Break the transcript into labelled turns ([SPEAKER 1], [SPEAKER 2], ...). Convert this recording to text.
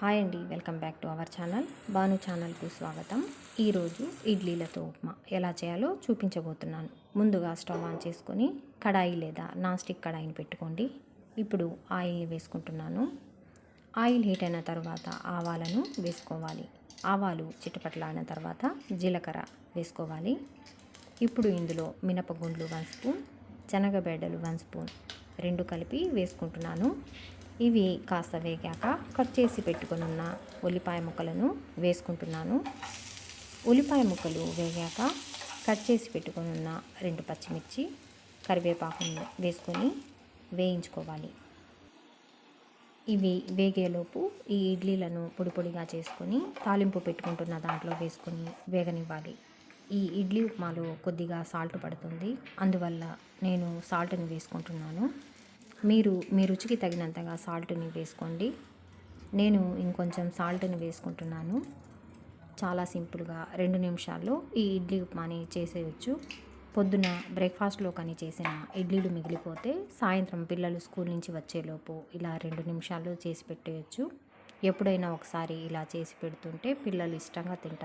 [SPEAKER 1] Hi అండి welcome back to our channel. Banu ఛానల్కు స్వాగతం. ఈరోజు ఇడ్లీలతో ఉప్మా ఎలా చేయాలో చూపించబోతున్నాను. ముందుగా స్టవ్ ఆన్ చేసుకొని కడాయి లేదా నాన్ స్టిక్ కడాయిని పెట్టుకోండి. ఇప్పుడు ఆయిల్ వేసుకుంటున్నాను. ఆయిల్ హీట్ అయిన తర్వాత ఆవాలను వేసుకోవాలి. ఆవాలు చిటపట్లాడిన తర్వాత జీలకర్ర వేసుకోవాలి. ఇప్పుడు ఇందులో మినపగుండ్లు వన్ స్పూన్ శనగబెడ్డలు వన్ స్పూన్ రెండు కలిపి వేసుకుంటున్నాను. ఇవి కాస్త వేగాక కట్ చేసి పెట్టుకుని ఉన్న ఉల్లిపాయ ముక్కలను వేసుకుంటున్నాను. ఉల్లిపాయ ముక్కలు వేగాక కట్ చేసి పెట్టుకుని ఉన్న రెండు పచ్చిమిర్చి కరివేపాకును వేసుకొని వేయించుకోవాలి. ఇవి వేగేలోపు ఈ ఇడ్లీలను పొడి పొడిగా చేసుకొని తాలింపు పెట్టుకుంటున్న దాంట్లో వేసుకొని వేగనివ్వాలి. ఈ ఇడ్లీ ఉప్మాలో కొద్దిగా సాల్ట్ పడుతుంది. అందువల్ల నేను సాల్ట్ని వేసుకుంటున్నాను. మీరు మీ రుచికి తగినంతగా సాల్ట్ని వేసుకోండి. నేను ఇంకొంచెం సాల్ట్ని వేసుకుంటున్నాను. చాలా సింపుల్గా రెండు నిమిషాల్లో ఈ ఇడ్లీ ఉప్మాని చేసేయచ్చు. పొద్దున బ్రేక్ఫాస్ట్లో కానీ చేసిన ఇడ్లీలు మిగిలిపోతే సాయంత్రం పిల్లలు స్కూల్ నుంచి వచ్చేలోపు ఇలా రెండు నిమిషాల్లో చేసి పెట్టేయచ్చు. ఎప్పుడైనా ఒకసారి ఇలా చేసి పెడుతుంటే పిల్లలు ఇష్టంగా తింటారు.